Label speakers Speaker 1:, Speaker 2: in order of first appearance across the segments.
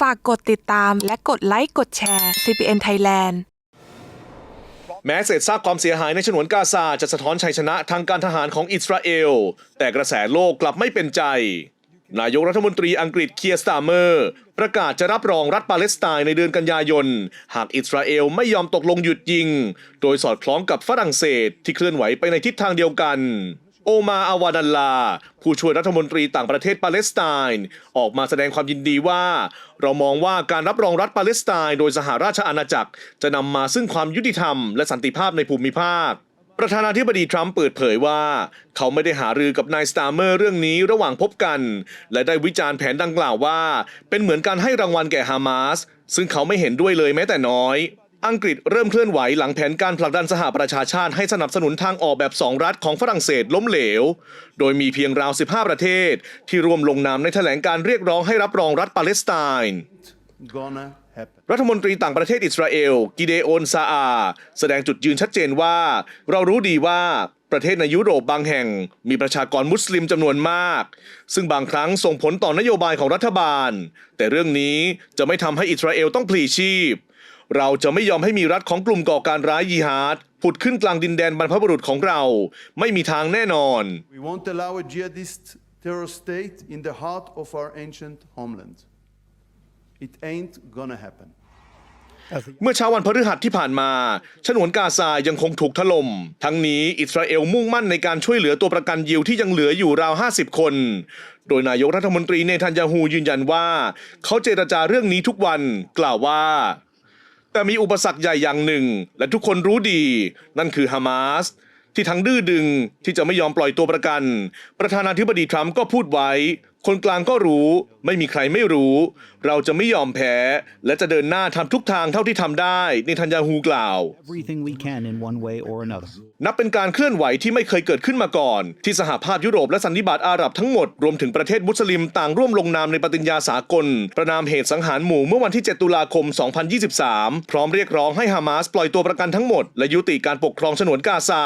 Speaker 1: ฝากกดติดตามและกดไลค์กดแชร์ CPN Thailand
Speaker 2: แม้เศษซากความเสียหายในฉนวนกาซาจะสะท้อนชัยชนะทางการทหารของอิสราเอล แต่กระแสโลกกลับไม่เป็นใจ นายกรัฐมนตรีอังกฤษเคียร์สตาเมอร์ ประกาศจะรับรองรัฐปาเลสไตน์ในเดือนกันยายน หากอิสราเอลไม่ยอมตกลงหยุดยิง โดยสอดคล้องกับฝรั่งเศสที่เคลื่อนไหวไปในทิศทางเดียวกัน โอมาอาวาดัลลา ผู้ช่วยรัฐมนตรีต่างประเทศปาเลสไตน์ออกมาแสดงความยินดีว่า เรามองว่าการรับรองรัฐปาเลสไตน์โดยสหราชอาณาจักร จะนำมาซึ่งความยุติธรรมและสันติภาพในภูมิภาคประธานาธิบดีทรัมป์เปิดเผยว่า เขาไม่ได้หารือกับนายสตาร์เมอร์เรื่องนี้ระหว่างพบกัน และได้วิจารณ์แผนดังกล่าวว่า เป็นเหมือนการให้รางวัลแก่ฮามาสซึ่งเขาไม่เห็นด้วยเลยแม้แต่น้อย อังกฤษเริ่มเคลื่อนไหวหลังแผนการผลักดันสหประชาชาติให้สนับสนุนทางออกแบบสองรัฐของฝรั่งเศสล้มเหลว โดยมีเพียงราว 15 ประเทศ ที่ร่วมลงนามในแถลงการเรียกร้องให้รับรองรัฐปาเลสไตน์รัฐมนตรีต่างประเทศอิสราเอล กิเดโอนซาอา แสดงจุดยืนชัดเจนว่า เรารู้ดีว่าประเทศในยุโรปบางแห่ง มีประชากรมุสลิมจำนวนมาก ซึ่งบางครั้งส่งผลต่อนโยบายของรัฐบาล แต่เรื่องนี้จะไม่ทำให้อิสราเอลต้องพลีชีพ เราจะไม่ยอมให้มีรัฐของกลุ่มก่อการร้ายยีฮาดผุดขึ้นกลางดินแดนบรรพบุรุษของเรา ไม่มีทางแน่นอน
Speaker 3: We won't allow a jihadist terror state in the heart of our ancient homeland. It ain't gonna happen.
Speaker 2: เมื่อเช้าวันพฤหัสที่ผ่านมาฉนวนกาซายังคงถูกถล่ม ทั้งนี้อิสราเอลมุ่งมั่นในการช่วยเหลือตัวประกันยิวที่ยังเหลืออยู่ราว 50 คน โดยนายกรัฐมนตรีเนทันยาฮูยืนยันว่า เขาเจรจาเรื่องนี้ทุกวัน กล่าวว่า แต่มีอุปสรรคใหญ่อย่างหนึ่ง และทุกคนรู้ดี นั่นคือฮามาสที่ทั้งดื้อดึงที่จะไม่ยอมปล่อยตัวประกัน ประธานาธิบดีทรัมป์ก็พูดไว้ คนกลางก็รู้ ไม่มีใครไม่รู้ เราจะไม่ยอมแพ้ และจะเดินหน้าทำทุกทางเท่าที่ทำได้ในทันยาฮูกล่าว
Speaker 4: everything we can in one way or another.
Speaker 2: นับเป็นการเคลื่อนไหวที่ไม่เคยเกิดขึ้นมาก่อน ที่สหภาพยุโรปและสันนิบาตอาหรับทั้งหมด รวมถึงประเทศมุสลิมต่างร่วมลงนามในปฏิญญาสากล ประนามเหตุสังหารหมู่เมื่อวันที่ 7 ตุลาคม 2023 พร้อมเรียกร้องให้ฮามาสปล่อยตัวประกันทั้งหมด และยุติการปกครองฉนวนกาซา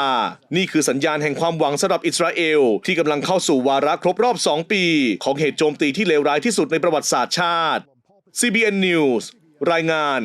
Speaker 2: นี่คือสัญญาณแห่งความหวังสำหรับอิสราเอล ที่กำลังเข้าสู่วาระครบรอบ 2 ปีของเหตุโจมตีที่เลวร้ายที่สุดในประวัติศาสตร์ชาติ CBN News รายงาน